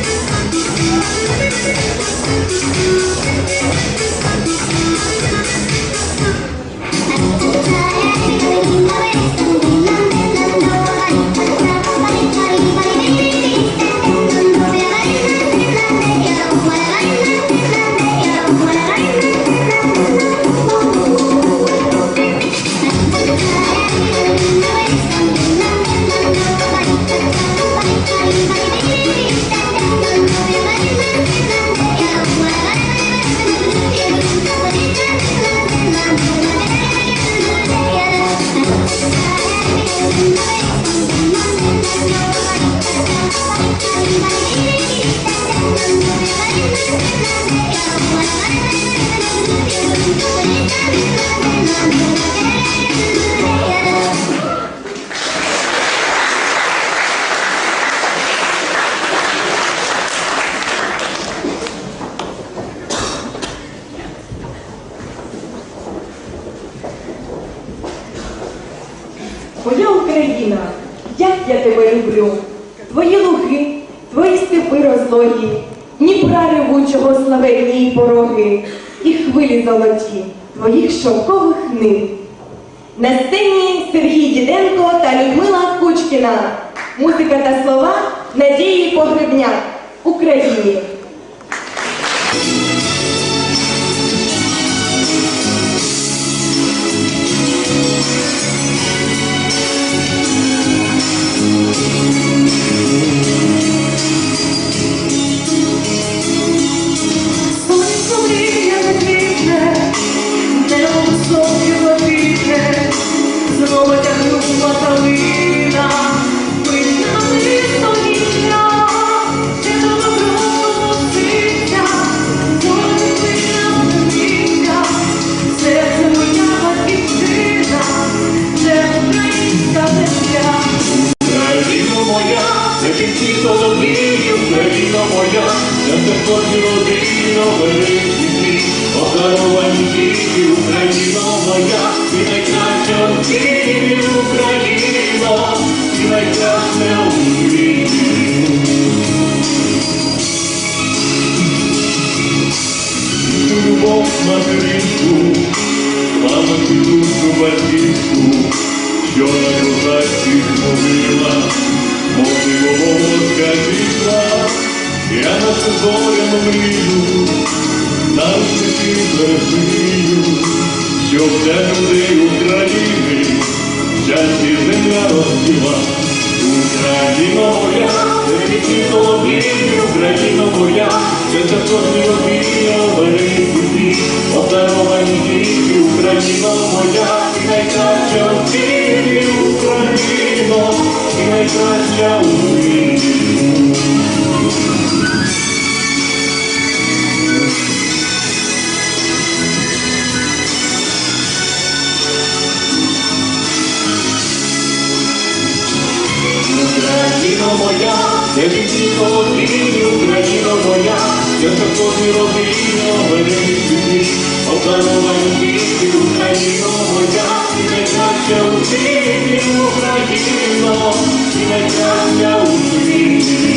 Thank you. Моя Україна, як я тебе люблю, твої луги, твої степи розлогі, Дніпра ревучого славетні й пороги, і хвилі золоті шовкових нит. На сцені Сергій Діденко та Людмила Кучкіна. Музика та слова Надії Погребняк. Україні. Любов материнку, мама душу батьківську, що на козацьких мовила волоска пішла, я на це зорям мрію, там світі вершиню, щоб для людей України щастя земля розцвіла. Україна моя, вічні солов'їні, Україна моя, це кожні обійня, великі, одаровані діти, Україна моя, і найкраща в світі, Україна, і найкраща у світі. Дитинство і Україна моя, я такої родина, мене відбіж, обдарова любити Україна моя, і не найкраща Україна, Україна, і не завдяки у Україна.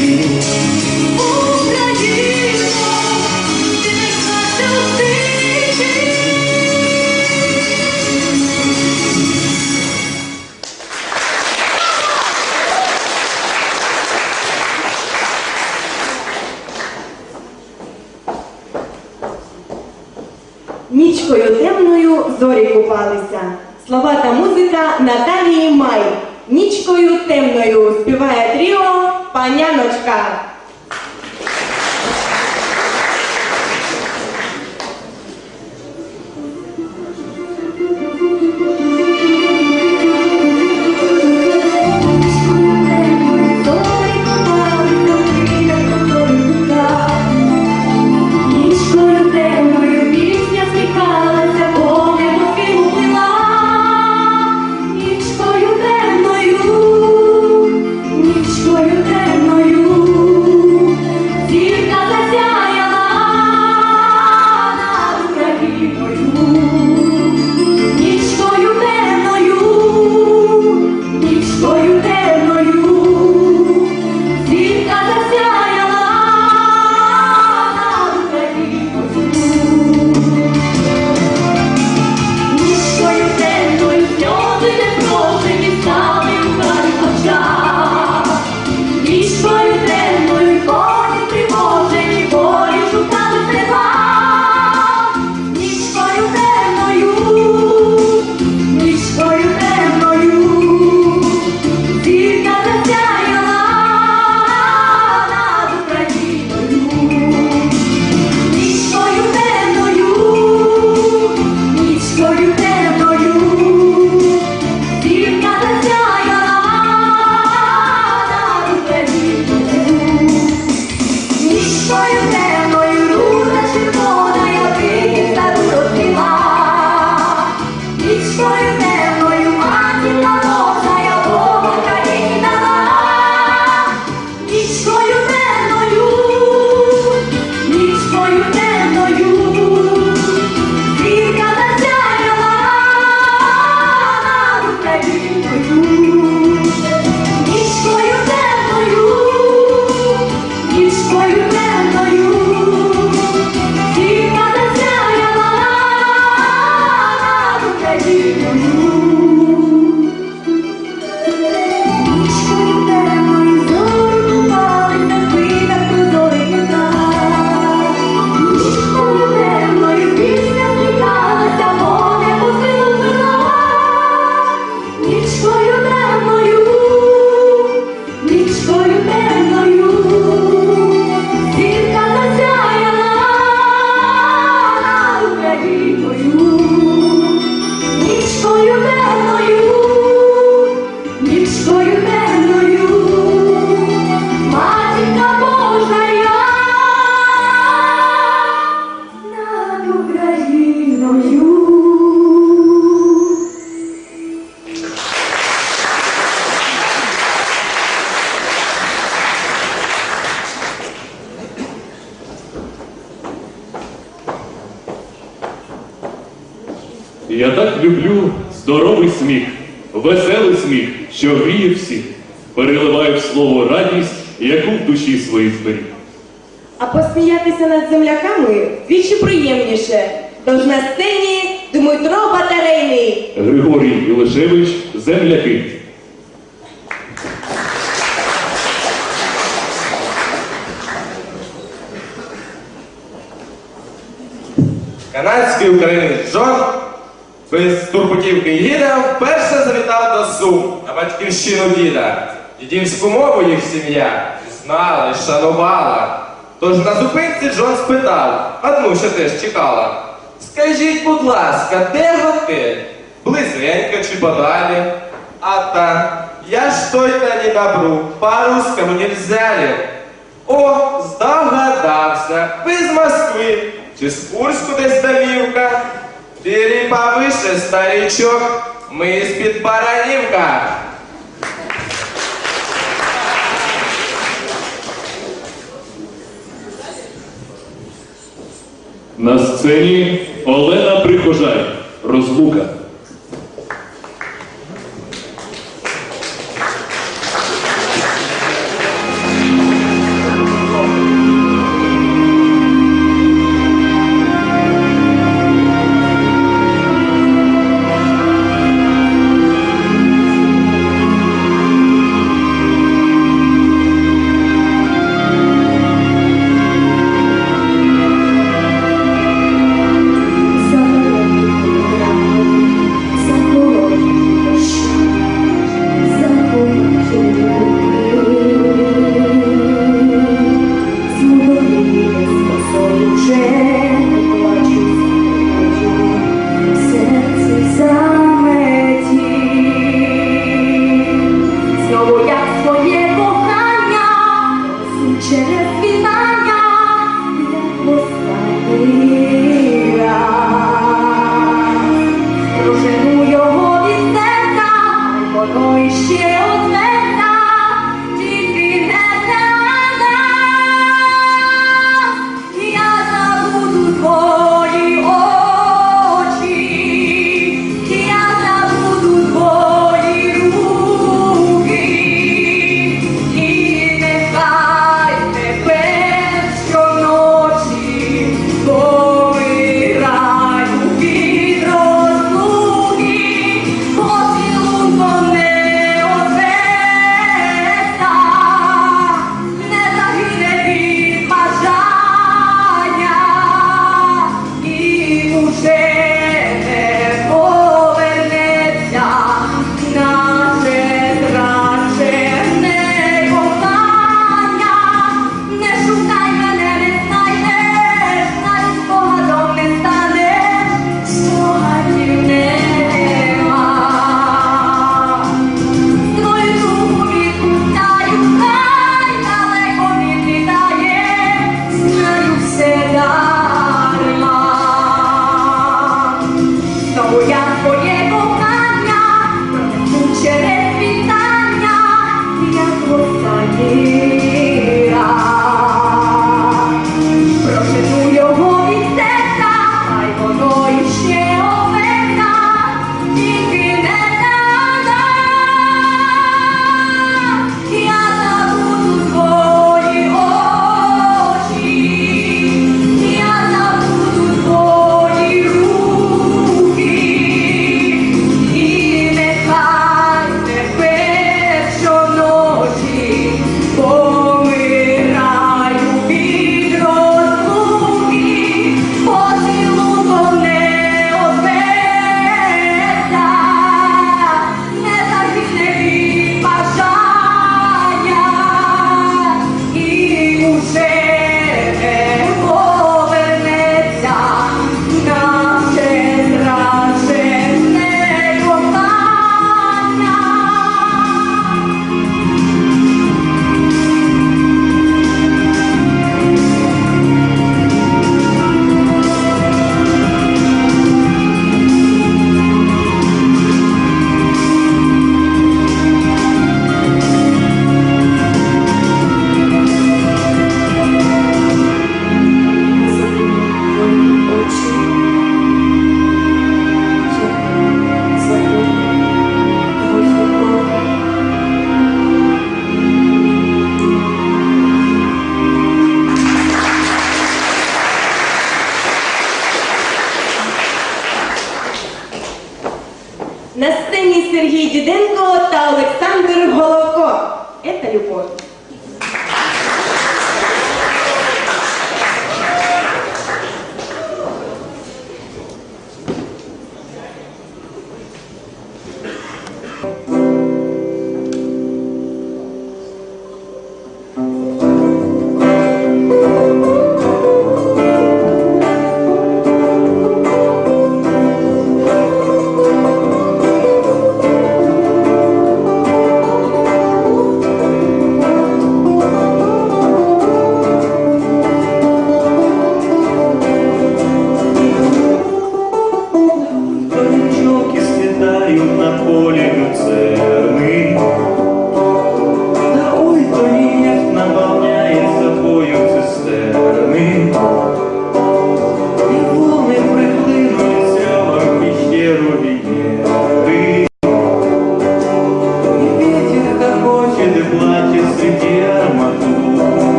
for you. Канадський українець Джон без турботівки їде, вперше завітав до Сум на батьківщину діда. Дідівську мову їх сім'я знала і шанувала. Тож на зупинці Джон спитав, одну що теж чекала. Скажіть, будь ласка, де готель? Близенько чи подалі? А та, я ж той-то не добру, по-русскому нельзя ли? О, здогадався, ви з Москви, чи з Курську десь долівка, Бери повише, старичок, ми з-під Баранівка. На сцені Олена Прихожай. Розлука.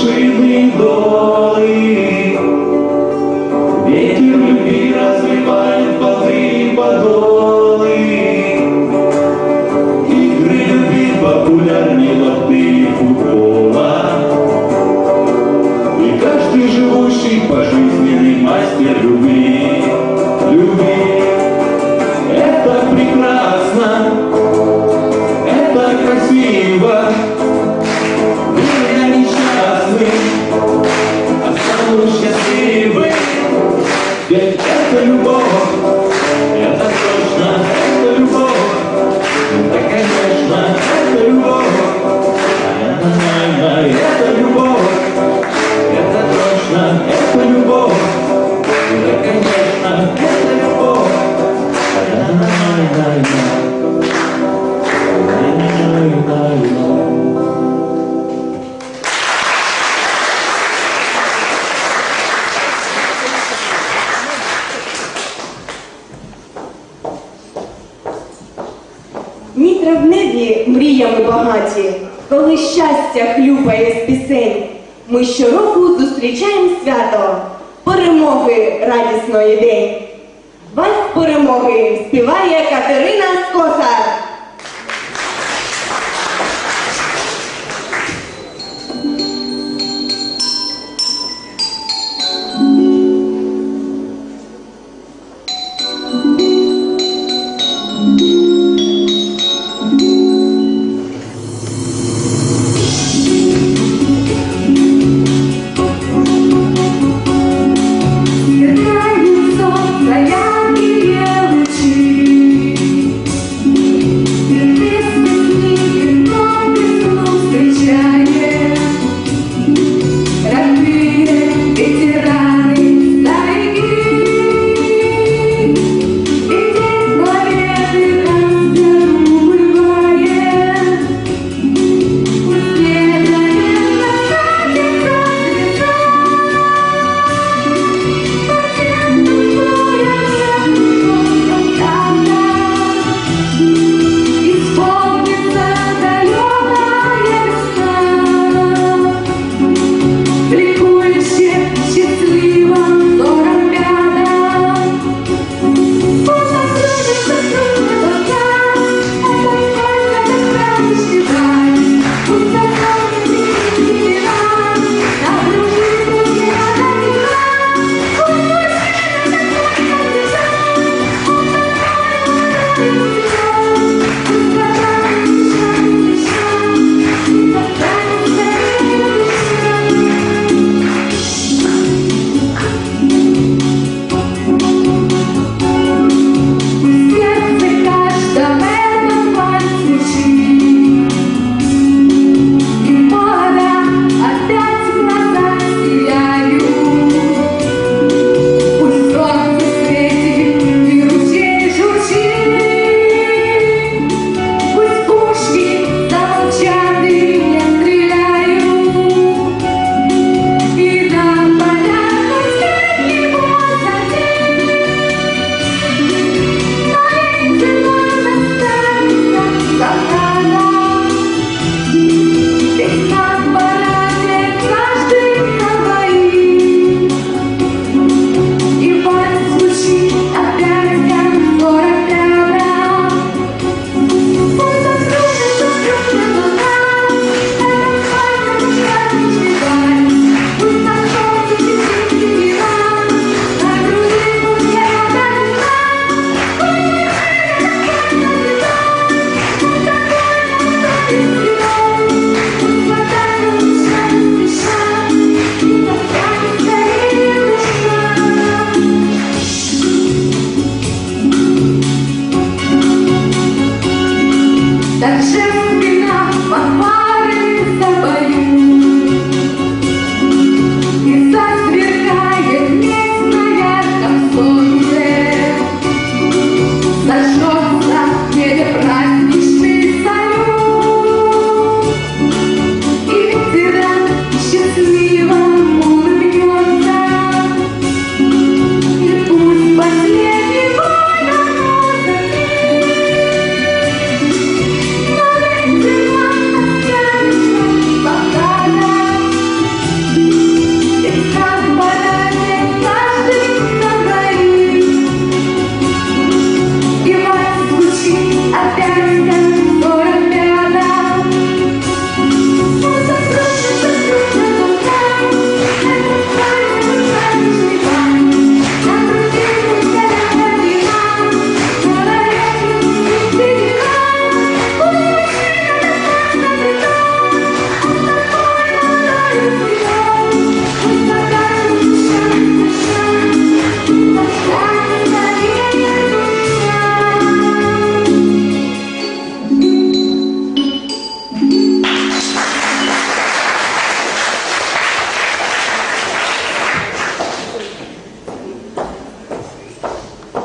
say Ми щороку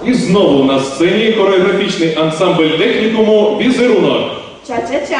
І знову на сцені хореографічний ансамбль технікуму Візерунок. Ча-ча-ча.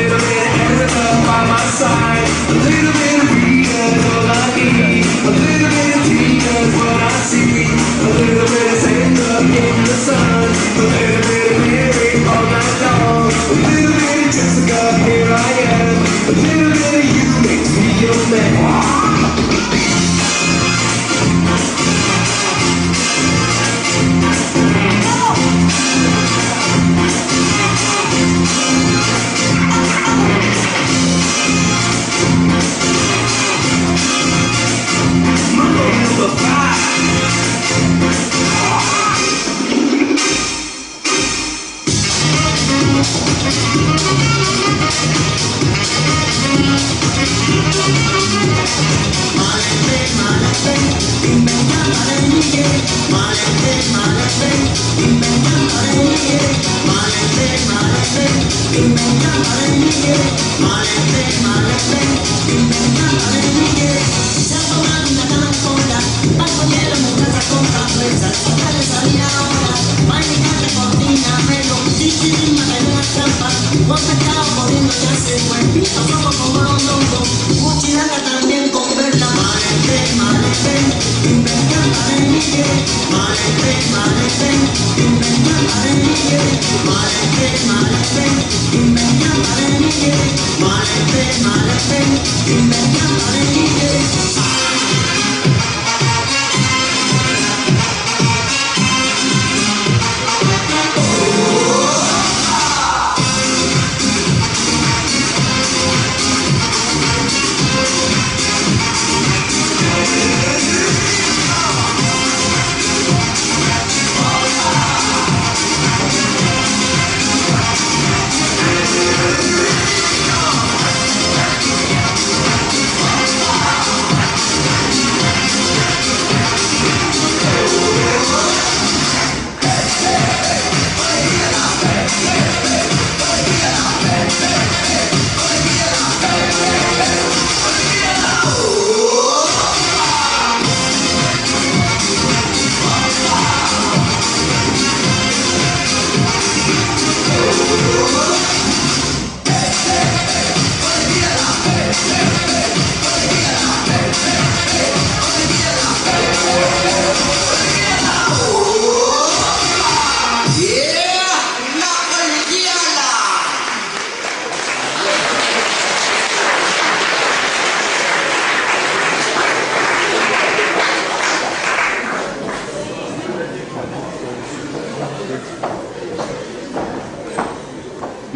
Malete, malete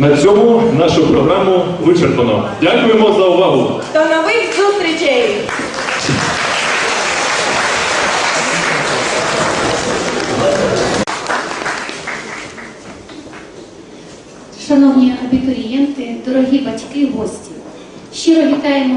На цьому нашу програму вичерпано. Дякуємо за увагу. До нових зустрічей! Шановні абітурієнти, дорогі батьки, гості, щиро вітаємо.